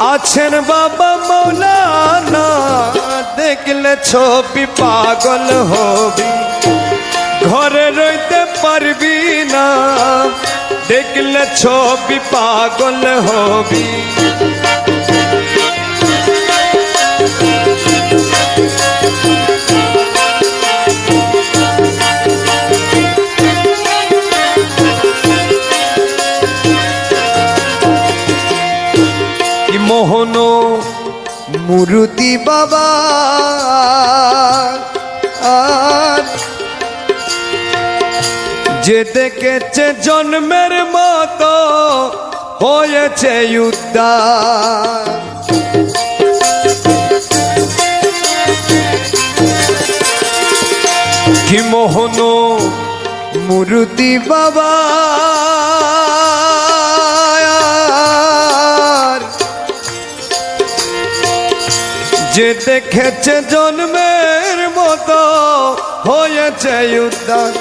আছেন বাবা মৌলানা। দেখলে ছবি পাগল হবি। ঘরে রইতে পারবি না। দেখলে ছবি পাগল হবি। মোহন মুরুতি বাবা। যে দেখেছে জন্মের মতো হয়েছে উদ্ধার। কি মোহন মুরুতি বাবা। যে দেখেছে জন্মের মতো হয়েছে উদ্ধার।